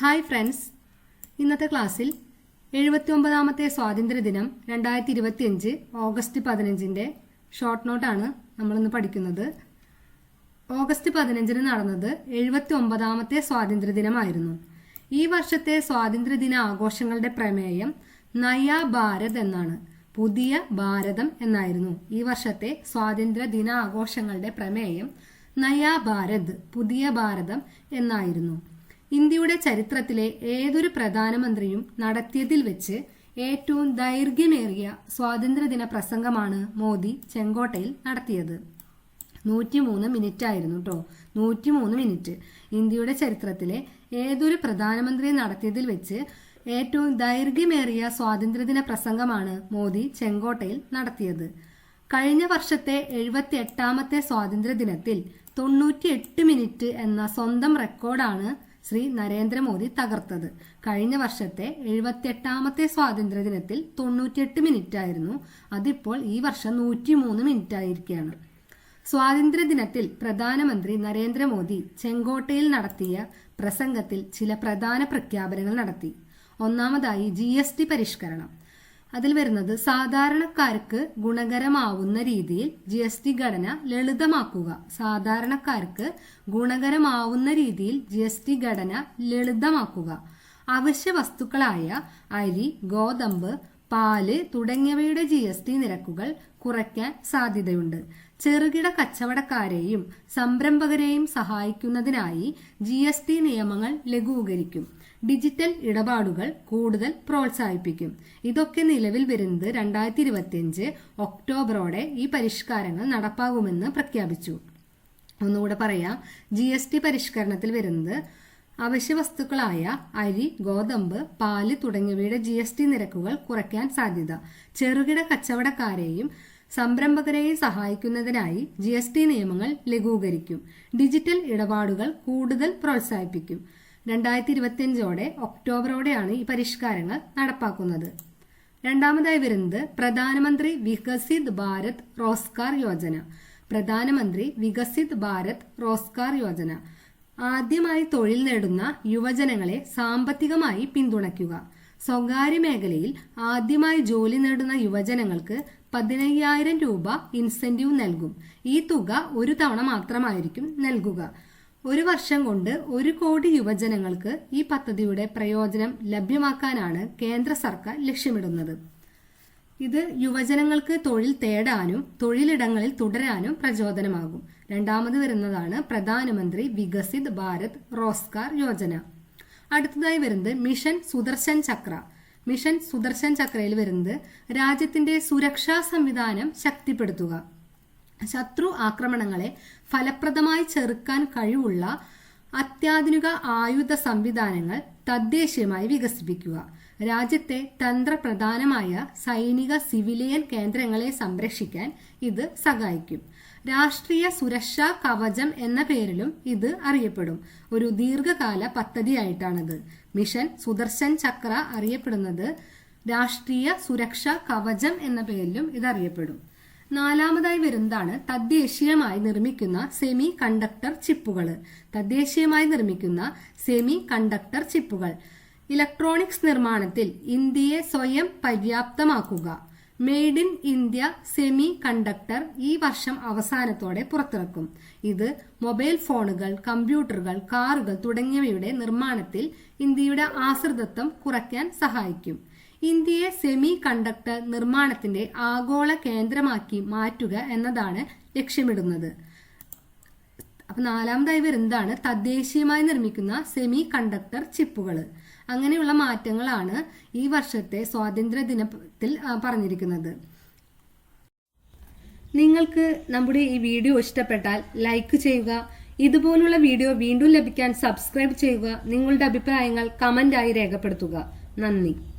Hi friends. ഇന്നത്തെ ക്ലാസ്സിൽ എഴുപത്തി ഒമ്പതാമത്തെ സ്വാതന്ത്ര്യ ദിനം രണ്ടായിരത്തി ഇരുപത്തിയഞ്ച് ഓഗസ്റ്റ് പതിനഞ്ചിന്റെ ഷോർട്ട് നോട്ടാണ് നമ്മളിന്ന് പഠിക്കുന്നത്. ഓഗസ്റ്റ് പതിനഞ്ചിന് നടന്നത് എഴുപത്തി ഒമ്പതാമത്തെ സ്വാതന്ത്ര്യ ദിനമായിരുന്നു. ഈ വർഷത്തെ സ്വാതന്ത്ര്യദിന ആഘോഷങ്ങളുടെ പ്രമേയം നയ ഭാരത് എന്നാണ്. പുതിയ ഭാരതം എന്നായിരുന്നു ഈ വർഷത്തെ സ്വാതന്ത്ര്യ ദിന ആഘോഷങ്ങളുടെ പ്രമേയം നയാ ഭാരത് പുതിയ ഭാരതം എന്നായിരുന്നു. ഇന്ത്യയുടെ ചരിത്രത്തിലെ ഏതൊരു പ്രധാനമന്ത്രിയും നടത്തിയതിൽ വെച്ച് ഏറ്റവും ദൈർഘ്യമേറിയ സ്വാതന്ത്ര്യദിന പ്രസംഗമാണ് മോദി ചെങ്കോട്ടയിൽ നടത്തിയത്. നൂറ്റിമൂന്ന് മിനിറ്റ് ആയിരുന്നു കേട്ടോ നൂറ്റിമൂന്ന് മിനിറ്റ്. ഇന്ത്യയുടെ ചരിത്രത്തിലെ ഏതൊരു പ്രധാനമന്ത്രി നടത്തിയതിൽ വെച്ച് ഏറ്റവും ദൈർഘ്യമേറിയ സ്വാതന്ത്ര്യദിന പ്രസംഗമാണ് മോദി ചെങ്കോട്ടയിൽ നടത്തിയത്. കഴിഞ്ഞ വർഷത്തെ എഴുപത്തി എട്ടാമത്തെ സ്വാതന്ത്ര്യദിനത്തിൽ തൊണ്ണൂറ്റിയെട്ട് മിനിറ്റ് എന്ന സ്വന്തം റെക്കോർഡാണ് ശ്രീ നരേന്ദ്രമോദി തകർത്തത്. കഴിഞ്ഞ വർഷത്തെ എഴുപത്തിയെട്ടാമത്തെ സ്വാതന്ത്ര്യദിനത്തിൽ തൊണ്ണൂറ്റിയെട്ട് മിനിറ്റ് ആയിരുന്നു അതിപ്പോൾ ഈ വർഷം നൂറ്റിമൂന്ന് മിനിറ്റ് ആയിരിക്കുകയാണ് സ്വാതന്ത്ര്യ ദിനത്തിൽ പ്രധാനമന്ത്രി നരേന്ദ്രമോദി ചെങ്കോട്ടയിൽ നടത്തിയ പ്രസംഗത്തിൽ ചില പ്രധാന പ്രഖ്യാപനങ്ങൾ നടത്തി. ഒന്നാമതായി ജി പരിഷ്കരണം. അതിൽ വരുന്നത് സാധാരണക്കാർക്ക് ഗുണകരമാവുന്ന രീതിയിൽ ജി എസ് ടി ഘടന ലളിതമാക്കുക. സാധാരണക്കാർക്ക് ഗുണകരമാവുന്ന രീതിയിൽ ജി എസ് ടി ഘടന ലളിതമാക്കുക. അവശ്യ വസ്തുക്കളായ അരി ഗോതമ്പ് പാൽ തുടങ്ങിയവയുടെ ജി എസ് ടി നിരക്കുകൾ കുറയ്ക്കാൻ സാധ്യതയുണ്ട്. ചെറുകിട കച്ചവടക്കാരെയും സംരംഭകരെയും സഹായിക്കുന്നതിനായി ജി എസ് ടി നിയമങ്ങൾ ലഘൂകരിക്കും. ഡിജിറ്റൽ ഇടപാടുകൾ കൂടുതൽ പ്രോത്സാഹിപ്പിക്കും. ഇതൊക്കെ നിലവിൽ വരുന്നത് രണ്ടായിരത്തി ഇരുപത്തിയഞ്ച് ഒക്ടോബറോടെ ഈ പരിഷ്കാരങ്ങൾ നടപ്പാകുമെന്ന് പ്രഖ്യാപിച്ചു. ഒന്നുകൂടെ പറയാം. ജി എസ് ടി പരിഷ്കരണത്തിൽ വരുന്നത് അവശ്യ വസ്തുക്കളായ അരി ഗോതമ്പ് പാൽ തുടങ്ങിയവയുടെ ജി എസ് ടി നിരക്കുകൾ കുറയ്ക്കാൻ സാധ്യത. ചെറുകിട കച്ചവടക്കാരെയും സംരംഭകരെയും സഹായിക്കുന്നതിനായി ജി എസ് ടി നിയമങ്ങൾ ലഘൂകരിക്കും. ഡിജിറ്റൽ ഇടപാടുകൾ കൂടുതൽ പ്രോത്സാഹിപ്പിക്കും. രണ്ടായിരത്തി ഇരുപത്തിയഞ്ചോടെ ഒക്ടോബറോടെയാണ് ഈ പരിഷ്കാരങ്ങൾ നടപ്പാക്കുന്നത്. രണ്ടാമതായി വരുന്നത് പ്രധാനമന്ത്രി വികസിത് ഭാരത് റോസ്കാർ യോജന. പ്രധാനമന്ത്രി വികസിത് ഭാരത് റോസ്കാർ യോജന. ആദ്യമായി തൊഴിൽ നേടുന്ന യുവജനങ്ങളെ സാമ്പത്തികമായി പിന്തുണയ്ക്കുക. സ്വകാര്യ മേഖലയിൽ ആദ്യമായി ജോലി നേടുന്ന യുവജനങ്ങൾക്ക് പതിനയ്യായിരം രൂപ ഇൻസെന്റീവ് നൽകും. ഈ തുക ഒരു തവണ മാത്രമായിരിക്കും നൽകുക. ഒരു വർഷം കൊണ്ട് ഒരു കോടി യുവജനങ്ങൾക്ക് ഈ പദ്ധതിയുടെ പ്രയോജനം ലഭ്യമാക്കാനാണ് കേന്ദ്ര സർക്കാർ ലക്ഷ്യമിടുന്നത്. ഇത് യുവജനങ്ങൾക്ക് തൊഴിൽ തേടാനും തൊഴിലിടങ്ങളിൽ തുടരാനും പ്രചോദനമാകും. രണ്ടാമത് വരുന്നതാണ് പ്രധാനമന്ത്രി വികസിത് ഭാരത് റോസ്കാർ യോജന. അടുത്തതായി വരുന്നത് മിഷൻ സുദർശൻ ചക്ര. മിഷൻ സുദർശൻ ചക്രയിൽ വരുന്നത് രാജ്യത്തിന്റെ സുരക്ഷാ സംവിധാനം ശക്തിപ്പെടുത്തുക. ശത്രു ആക്രമണങ്ങളെ ഫലപ്രദമായി ചെറുക്കാൻ കഴിവുള്ള അത്യാധുനിക ആയുധ സംവിധാനങ്ങൾ തദ്ദേശീയമായി വികസിപ്പിക്കുക. രാജ്യത്തെ തന്ത്രപ്രധാനമായ സൈനിക സിവിലിയൻ കേന്ദ്രങ്ങളെ സംരക്ഷിക്കാൻ ഇത് സഹായിക്കും. രാഷ്ട്രീയ സുരക്ഷാ കവചം എന്ന പേരിലും ഇത് അറിയപ്പെടും. ഒരു ദീർഘകാല പദ്ധതിയായിട്ടാണിത്. മിഷൻ സുദർശൻ ചക്ര അറിയപ്പെടുന്നത് രാഷ്ട്രീയ സുരക്ഷാ കവചം എന്ന പേരിലും ഇത് അറിയപ്പെടും. നാലാമതായി വരുന്നതാണ് തദ്ദേശീയമായി നിർമ്മിക്കുന്ന സെമി കണ്ടക്ടർ ചിപ്പുകൾ തദ്ദേശീയമായി നിർമ്മിക്കുന്ന സെമി കണ്ടക്ടർ ചിപ്പുകൾ ഇലക്ട്രോണിക്സ് നിർമ്മാണത്തിൽ ഇന്ത്യയെ സ്വയം പര്യാപ്തമാക്കുക. Made in India semiconductor ഈ വർഷം അവസാനത്തോടെ പുറത്തിറക്കും. ഇത് മൊബൈൽ ഫോണുകൾ കമ്പ്യൂട്ടറുകൾ കാറുകൾ തുടങ്ങിയവയുടെ നിർമ്മാണത്തിൽ ഇന്ത്യയുടെ ആശ്രിതത്വം കുറയ്ക്കാൻ സഹായിക്കും. ഇന്ത്യയെ സെമി കണ്ടക്ടർ നിർമ്മാണത്തിന്റെ ആഗോള കേന്ദ്രമാക്കി മാറ്റുക എന്നതാണ് ലക്ഷ്യമിടുന്നത്. അപ്പൊ നാലാമതായി വരുന്നതാണ് തദ്ദേശീയമായി നിർമ്മിക്കുന്ന സെമി കണ്ടക്ടർ ചിപ്പുകൾ അങ്ങനെയുള്ള മാറ്റങ്ങളാണ് ഈ വർഷത്തെ സ്വാതന്ത്ര്യ ദിനത്തിൽ പറഞ്ഞിരിക്കുന്നത്. നിങ്ങൾക്ക് നമ്മുടെ ഈ വീഡിയോ ഇഷ്ടപ്പെട്ടാൽ ലൈക്ക് ചെയ്യുക. ഇതുപോലുള്ള വീഡിയോ വീണ്ടും ലഭിക്കാൻ സബ്സ്ക്രൈബ് ചെയ്യുക. നിങ്ങളുടെ അഭിപ്രായങ്ങൾ കമന്റായി രേഖപ്പെടുത്തുക. നന്ദി.